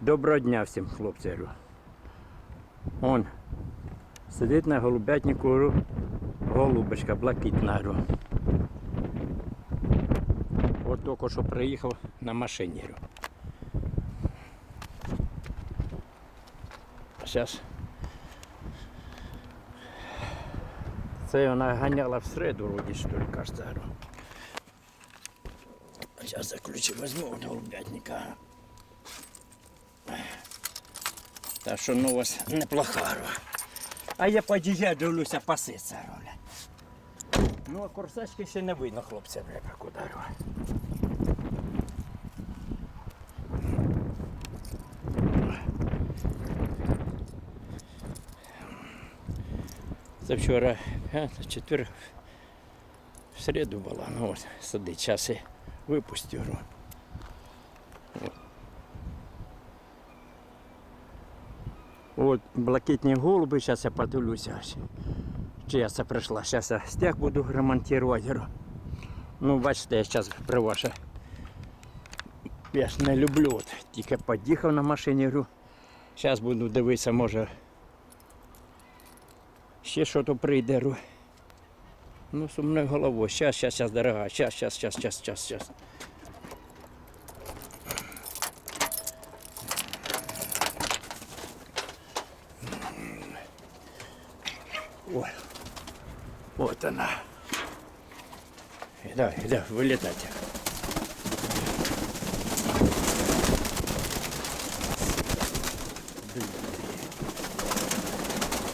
Доброго дня всім хлопцям. Он сидить на голубятнику голубочка блакитна. От тільки що приїхав на машині. Зараз. Це вона ганяла в середу, вроді, що ли, кажется. Зараз я ключі голубятника. Так що ну вас неплоха. Рва. А я подія дивлюся, паситься роля. Ну а корсачки ще не видно, хлопця треба куди. Це вчора четвер в середу була, ну от сади, час і випустю. От блакитні голуби, зараз я подивлюся. Чи я це прийшла. Зараз я стяг буду ремонтувати. Ну, бачите, я зараз при ваше. Я ж не люблю. От, тільки під'їхав на машині. Ру. Зараз буду дивитися, може. Ще що то прийде. Ну, сумною головою. Щас, щас, щас, дорога. Щас, щас, щас, щас, щас, щас. Ой. Вот она. Да, да, вылетайте.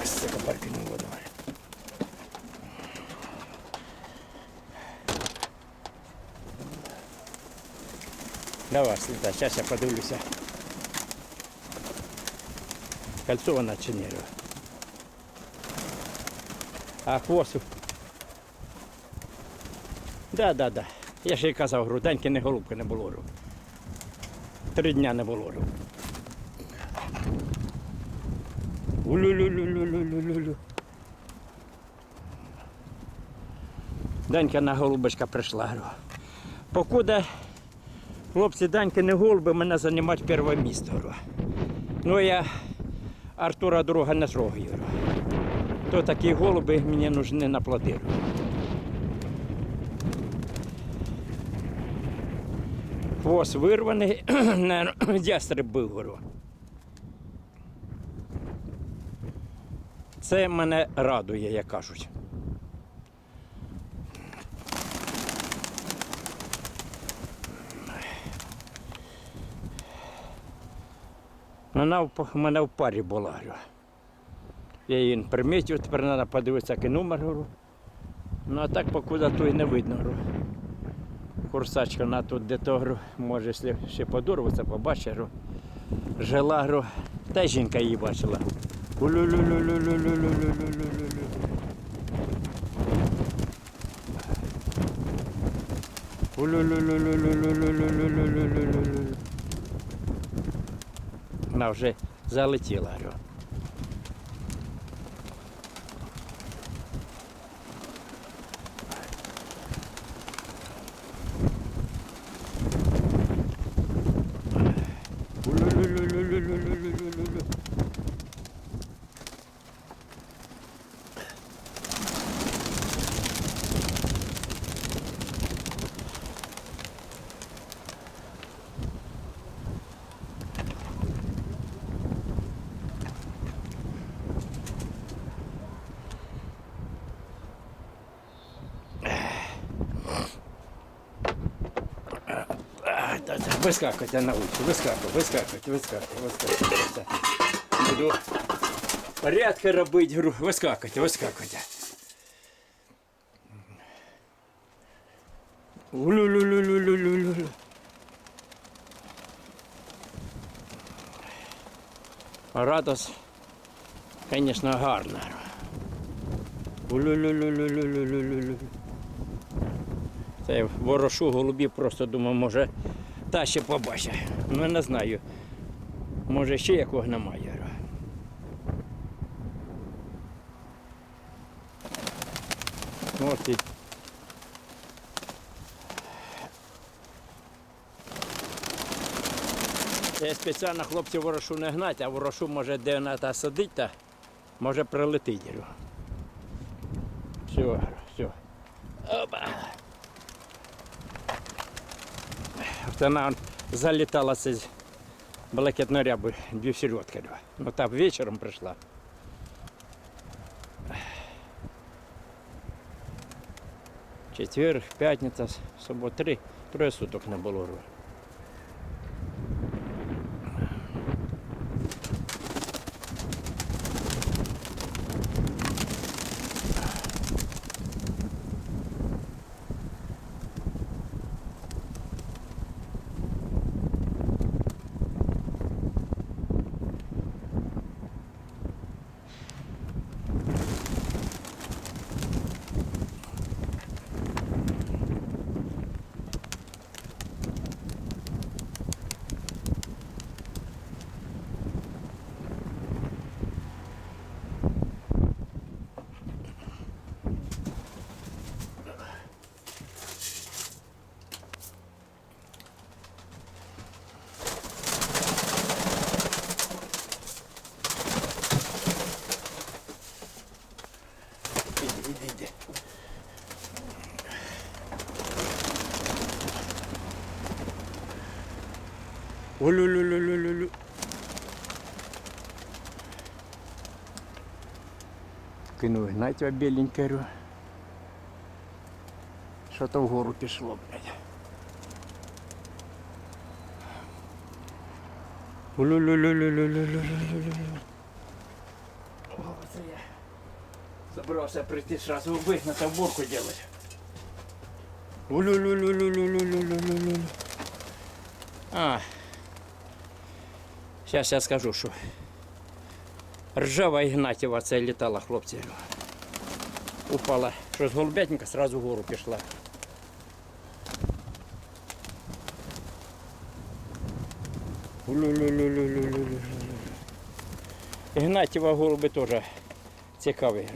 Сука, паркинг воду. Давай, слетай, сейчас я подивлюся. Кольцо вона? А хвосту. Да, да, да. Я ж їй казав, груденьки не голубки не було. говорю. Три дня не було. говорю. Улю-лю-лю-лю-лю-лю-лю. Данька на голубочка прийшла. говорю. Покуда хлопці Даньки не голуби, мене займати перше місце. Ну я Артура друга не трогаю. То такі голуби мені нужны на плоди. Хвост вирваний, ястреб говорю. Це мене радує, як кажуть. Вона в мене в парі була. Я її примітив, тепер треба подивитися, який номер говорю. Ну а так покуда то і не видно. Говорю. Курсачка вона тут де то говорю, може ще подорватися, побачить. Говорю. Жила, говорю. та жінка її бачила. Вона вже залетіла. Говорю. Вискакуйте на вулицю, вискакуйте, вискакуйте, вискакуйте, вискакуйте. Буду порядки робити. Вискакуйте, вискакуйте. Улю-лю-лю-лю-лю-лю-лю. Радос, звісно, гарна. Улю-лю-лю-лю-лю-лю-лю-лю. Та я ворошу голубів, просто думав, може та ще побачить. Ну не знаю. Може ще якого немає. От і Я спеціально хлопців ворошу не гнать, а ворошу може де вона та сидить, та може прилетить. Все, все. Опа. Вона залітала з из блакитной рябы, две середки. Но ну, та вечером пришла. Четверг, п'ятниця, субота, три, троє суток не було. Улю-лю-лю-лю-лю-лю. Кинув Гнатьва біленькарю. Що то вгору пішло, блядь. Улю-лю-лю-лю-лю-лю-лю-лю-лю-лю. О, це я. Забрался прийти сразу вигнати, уборку делать. Улю-лю-лю-лю-лю-лю-лю-лю-лю. А. Сейчас я скажу, що ржава Ігнатєва це літала, хлопці. Упала. Щось голубятенька сразу вгору пішла. Ігнатєва голуби теж цікавий.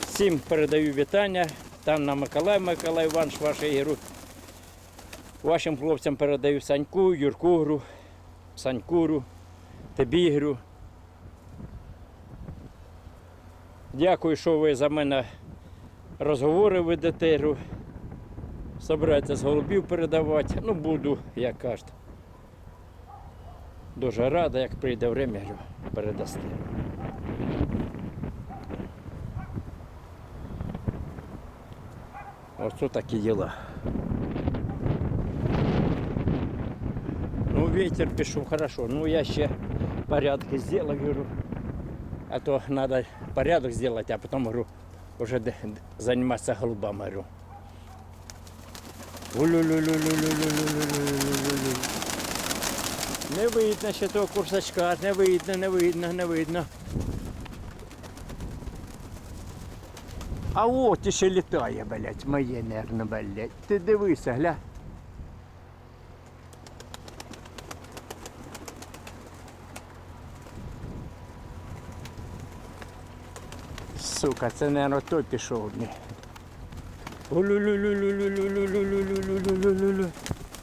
Всім передаю вітання. Там на Миколай, Миколай Іванович, вашу ігру. Вашим хлопцям передаю Саньку, Юрку гру, Санькуру, тобі гру. Дякую, що ви за мене розговори ведете. гру. Собираєтесь голубів передавати. Ну, буду, як кажуть. Дуже рада, як прийде время, говорю, передасте. Оце такі діла. ветер пишу, хорошо. Ну я ще порядки сделаю. говорю. А то надо порядок сделать, а потом говорю, вже займатися голубами, говорю. Не видно ще того курсачка, не видно, не видно, не видно. А от ще літає, блять, моє, нервно, блядь. Ти дивися, гля. сука, це мабуть, той пішов мені.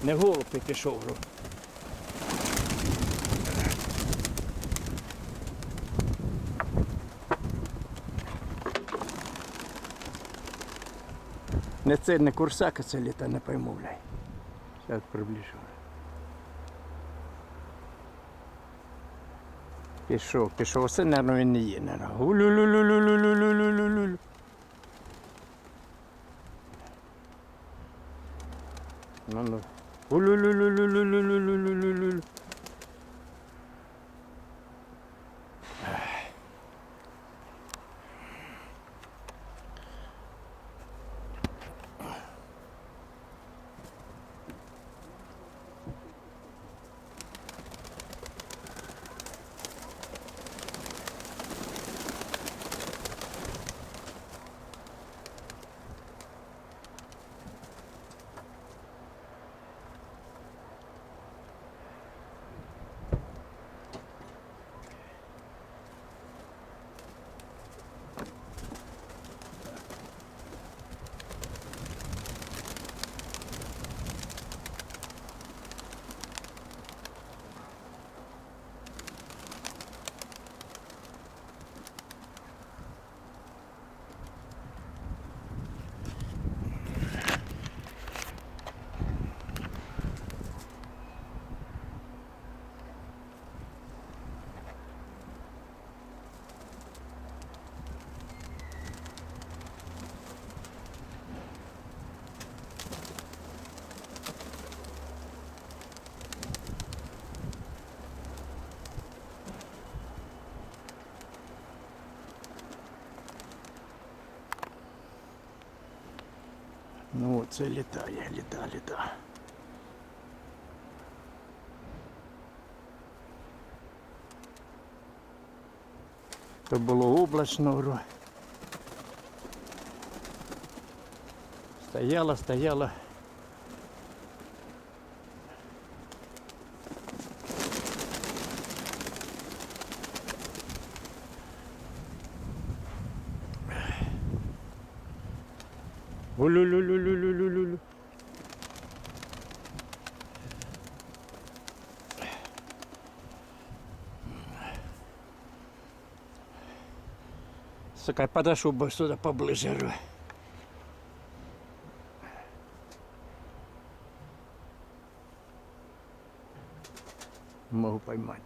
Не голуб і пішов. Не це не курсака, це літа не пойму, блядь. Зараз приближу. Пішов, пішов. Оце, мабуть, він не є, мабуть. Улю-лю-лю-лю-лю-лю-лю-лю-лю. Ну, ну. Улю-лю-лю-лю-лю-лю-лю-лю-лю-лю. Оце літає, літа, літа. То було облачно. Стояла, стояла. Улю-лю-лю-лю-лю-лю-лю. Сука, подошел бы сюда поближе. Могу поймать.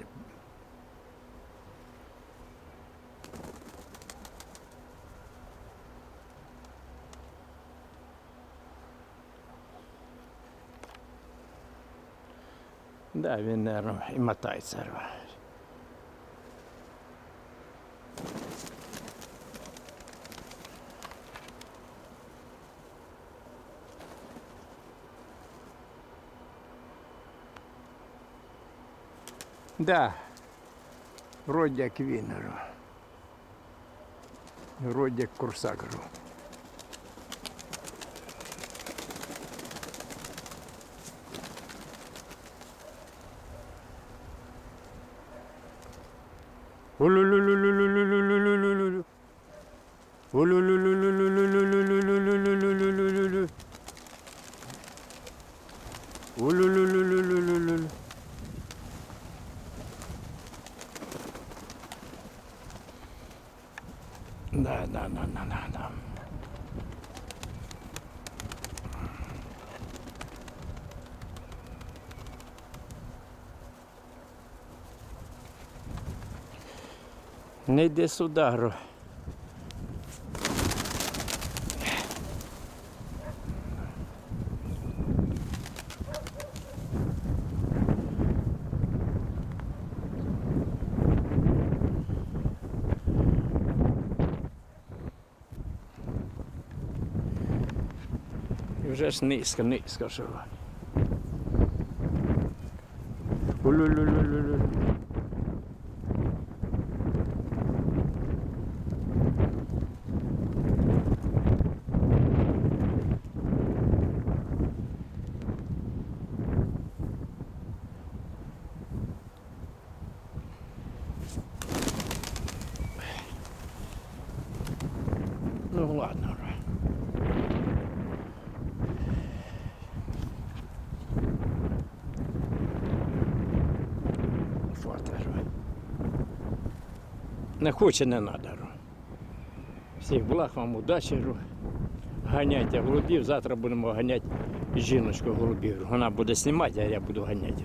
Да, він, и мотай мотається. Да, вроде як Венеру. Вроде як Курсагру. 울룰룰룰룰룰룰룰룰룰룰 나나나나나나. Не йди сюди, гро. Вже ж низько, низько що. Улю-лю-лю-лю-лю. Ну ладно. уже. Не хоче, не треба. Всіх благ вам удачі. Ганяйте голубів. Завтра будемо ганяти жіночку голубів. Вона буде знімати, а я буду ганяти.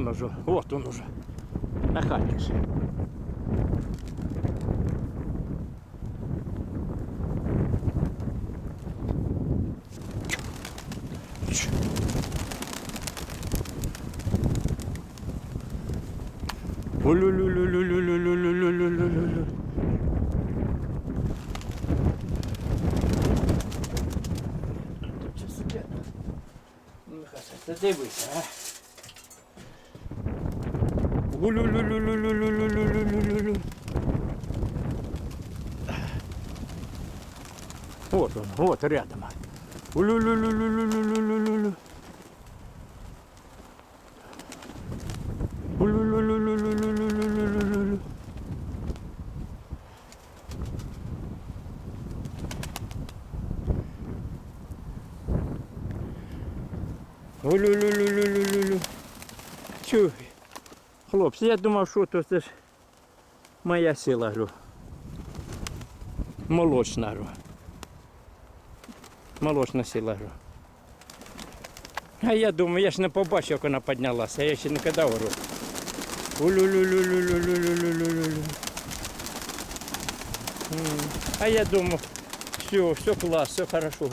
Он уже, вот он уже. На хаті ж. Улю-лю-лю-лю-лю-лю-лю-лю-лю-лю-лю. Вот он, вот рядом. Улю-лю-лю-лю-лю-лю-лю-лю. Я думав, що то це ж моя сила грю. Молочна грю. Молочна сила грю. А я думаю, я ж не побачив, як вона піднялася, я ще не кидав гору. А я думав, все, все клас, все хорошо.